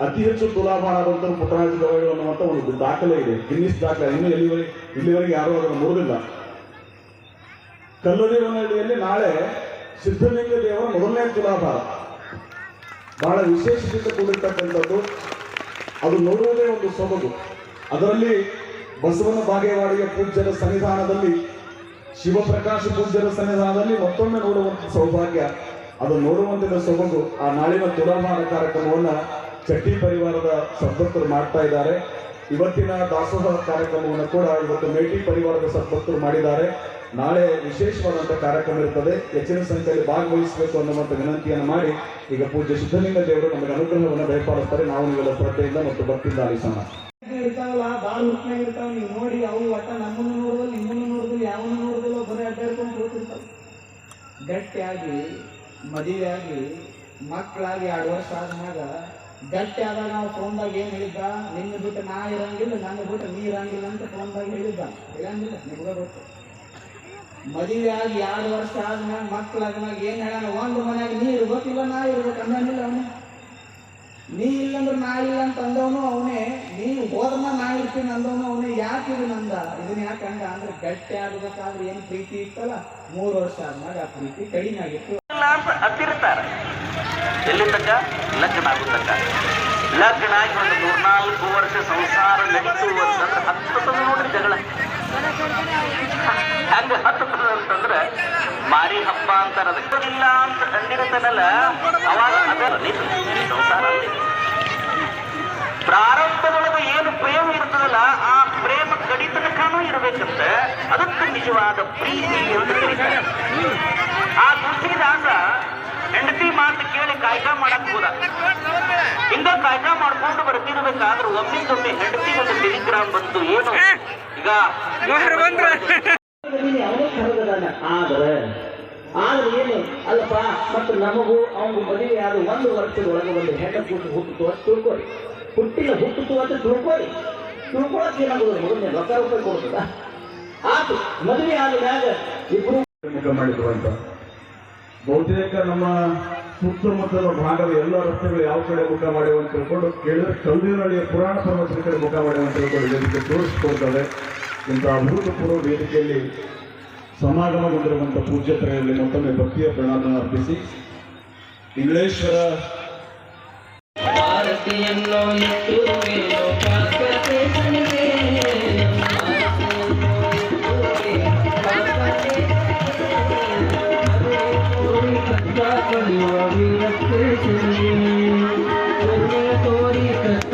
ಅತಿ ಹೆಚ್ಚು ತುಲಾಭಾರ ಆದಂತ ಪುಟ್ಟರಾಜ ಗವಾಯಿಗಳು ಅನ್ನುವಂಥ ಒಂದು ದಾಖಲೆ ಇದೆ. ಗಿನ್ನಿಸ್ ದಾಖಲೆ. ಇನ್ನೂ ಎಲ್ಲಿವರೆಗೆ ಇಲ್ಲಿವರೆಗೆ ಯಾರೂ ಅದನ್ನು ಮುರಿದಿಲ್ಲ ಕಲ್ಲದೇವನಹಳ್ಳಿಯಲ್ಲಿ ನಾಳೆ ಸಿದ್ಧಲಿಂಗ ದೇವರ ಮೊದಲನೇ ತುಲಾಭಾರ ಬಹಳ ವಿಶೇಷದಿಂದ ಕೂಡಿರ್ತಕ್ಕಂಥದ್ದು. ಅದು ನೋಡುವುದೇ ಒಂದು ಸೊಬಗು. ಅದರಲ್ಲಿ ಬಸವನ ಬಾಗೇವಾಡಿಯ ಪೂಜ್ಯರ ಸನ್ನಿಧಾನದಲ್ಲಿ, ಶಿವಪ್ರಕಾಶ ಪೂಜ್ಯರ ಸನ್ನಿಧಾನದಲ್ಲಿ ಮತ್ತೊಮ್ಮೆ ನೋಡುವಂತ ಸೌಭಾಗ್ಯ, ಅದು ನೋಡುವಂತಿದ್ದ ಸೊಬಗು. ಆ ನಾಳಿನ ತುಲಾಭಾರ ಕಾರ್ಯಕ್ರಮವನ್ನ ಚಟ್ಟಿ ಪರಿವಾರದ ಸದ್ಭಕ್ತರು ಮಾಡ್ತಾ ಇದ್ದಾರೆ. ಇವತ್ತಿನ ದಾಸೋಹ ಕಾರ್ಯಕ್ರಮವನ್ನು ಕೂಡ ಇವತ್ತು ಮೇಟಿ ಪರಿವಾರದ ಸದ್ಭಕ್ತರು ಮಾಡಿದ್ದಾರೆ. ನಾಳೆ ವಿಶೇಷವಾದಂಥ ಕಾರ್ಯಕ್ರಮ ಇರ್ತದೆ. ಹೆಚ್ಚಿನ ಸಂಖ್ಯೆಯಲ್ಲಿ ಭಾಗವಹಿಸಬೇಕು ಅನ್ನುವಂಥ ವಿನಂತಿಯನ್ನು ಮಾಡಿ ಈಗ ಪೂಜ್ಯ ಸಿದ್ಧಲಿಂಗ ದೇವರು ನಮಗೆ ಅನುಗ್ರಹವನ್ನು ದಯಪಾಲಿಸ್ತಾರೆ ನಾವು ನೀವೆಲ್ಲ ಶ್ರದ್ಧೆಯಿಂದ ಮತ್ತು ಭಕ್ತಿಯಿಂದ ಆಲಿಸೋಣ. ಇರ್ತಾವಲ್ಲ ಹುಟ್ಟಿನಾಗ ಇರ್ತಾವ. ನೀವು ನೋಡಿ ಅವು ಒಟ್ಟ ನಮ್ಮನ್ನು ನೋಡಿದ್ರು ನಿಮ್ಮನ್ನು ನೋಡಿದ್ರು ಯಾವನ್ನು ನೋಡಿದ್ರು ಬರೀ ಅಡ್ಡಾಡ್ಕೊಂಡು ಕೂತಿರ್ತಾವ. ಗಟ್ಟಿಯಾಗಿ, ಮದುವೆಯಾಗಿ, ಮಕ್ಕಳಾಗಿ ಎರಡು ವರ್ಷ ಆದ್ಮ್ಯಾಗ ಗಟ್ಟಿ ಆದಾಗ ನಾವು ಫೋನ್ದಾಗ ಏನು ಹೇಳಿದ್ದ? ನಿನ್ನ ಬಿಟ್ಟು ನಾ ಇರಂಗಿಲ್ಲ, ನನ್ನ ಬಿಟ್ಟು ನೀ ಇರಂಗಿಲ್ಲ ಅಂತ ಫೋನ್ದಾಗ ಹೇಳಿದ್ದ. ಹೇಳಂಗಿಲ್ಲ ನಿಮ್ಗೆ ಗೊತ್ತು. ಮದುವೆ ಆಗಿ ಎರಡು ವರ್ಷ ಆದ್ಮ್ಯಾಗ ಮಕ್ಕಳಾದ್ಮ್ಯಾಗ ಏನು ಹೇಳೋಣ? ಒಂದು ಮನೆಯಾಗ ನೀ ಇರ್ಬೇಕಿಲ್ಲ ನಾ ಇರ್ಬೇಕು ಅನ್ನಂಗಿಲ್ಲ ಅವನು. ನೀ ಇಲ್ಲಂದ್ರೆ ನಾ ಇಲ್ಲ ಅಂತ ಅಂದವನು ಅವನೇ. ನೀ ಹೋದ್ಮ ನಾ ಇರ್ತೀನಿ ಅಂದವನು ಅವನೇ. ಯಾಕೆ ಇದು ನಂದ? ಇದನ್ನ ಯಾಕೆ ಅಂದ ಅಂದ್ರೆ ಗಟ್ಟಿ ಆಗ್ಬೇಕಾದ್ರೆ ಏನ್ ಪ್ರೀತಿ ಇತ್ತಲ್ಲ? ಮೂರು ವರ್ಷ ಆದ್ಮೇಲೆ ಆ ಪ್ರೀತಿ ಕಡಿಮೆ ಆಗಿತ್ತು. ಎಲ್ಲಿ ತನಕ ಲಗ್ನ ಆಗೋ ಲಗ್ನ ಆಗಿ ಒಂದು ಮೂರ್ನಾಲ್ಕು ವರ್ಷ ಸಂಸಾರ ನಡೀತು ಅಂತಂದ್ರೆ ಹತ್ತದ ನೋಡ್ರಿ ಜಗಳ. ಹಂಗ ಹತ್ತದ ಅಂತಂದ್ರೆ ಮಾರಿ ಹಬ್ಬ ಅಂತಾರ ಇಲ್ಲ ಅಂತ ಕಂಡಿರತನಲ್ಲ ಅವಾಗ ಸಂಸಾರ ಪ್ರಾರಂಭದೊಳಗೆ ಏನು ಪ್ರೇಮ ಇರ್ತದಲ್ಲ, ಆ ಪ್ರೇಮ ಕಡಿತನಕನೂ ಇರ್ಬೇಕಂತ. ಅದಕ್ಕೆ ನಿಜವಾದ ಪ್ರೀತಿ ಅಂತ ಕರೀತಾರೆ ಆ ತುಳಸಿದಾಸ ಬರ್ತಿರ್ಬೇಕಾದ್ರೆ ಒಮ್ಮಿಂದೊಮ್ಮೆ ಹೆಂಡತಿ ಒಂದು ಟೆಲಿಗ್ರಾಮ್ ಬಂತು ಏನು. ಈಗ ಆದ್ರೆ ಆದ್ರೆ ಏನು? ಅಲ್ಲಪ್ಪ ಮತ್ತು ನಮಗೂ ಅವನು ಮದುವೆ ಆದ ಒಂದು ವರ್ಷದೊಳಗೆ ಒಂದು ಹೆಣ್ಣು ಕೂತು ಹುಟ್ಟಿತು ಅಂತ ತಿಳ್ಕೊಳ್ಳಿ ಹುಟ್ಟಿನ ಹುಟ್ಟಿತು ಅಂತ ತಿಳ್ಕೊಳ್ಳಿ ತಿಳ್ಕೊಳಕ್ಕೆ ಏನಾಗೋದು ಮೊದಲನೇ ರೊಕ್ಕ ರೂಪಾಯಿ ಕೊಡ್ತದ ಆತು ಮದುವೆ ಆದ ಮ್ಯಾಗ ಇಬ್ರು ಮುಖ ಮಾಡಿದ್ರು ಅಂತ. ಬಹುತೇಕ ನಮ್ಮ ಸುತ್ತಮುತ್ತಲ ಭಾಗದ ಎಲ್ಲ ರಸ್ತೆಗಳು ಯಾವ ಕಡೆ ಮುಖ ಮಾಡಿವೆ ಅಂತ ತಿಳ್ಕೊಂಡು ಕೇಳಿದ್ರೆ ಕಲ್ದಿನಹಳ್ಳಿಯ ಪುರಾಣ ಪರ್ವತದ ಕಡೆ ಮುಖ ಮಾಡಿವೆ ಅಂತ ತಿಳ್ಕೊಂಡು ವೇದಿಕೆ ತೋರಿಸ್ಕೊಡ್ತದೆ. ಇಂಥ ಅಭೂತಪೂರ್ವ ವೇದಿಕೆಯಲ್ಲಿ ಸಮಾಗಮಗೊಂಡಿರುವಂಥ ಪೂಜ್ಯತ್ರೆಯಲ್ಲಿ ಮತ್ತೊಮ್ಮೆ ಭಕ್ತಿಯ ಪ್ರಣಾಮ ಅರ್ಪಿಸಿ. ಇಂಗ್ಲೇಶ್ವರ ಭಾರತೀಯನ್ನು you. ತೋರಿ ಕಷ್ಟ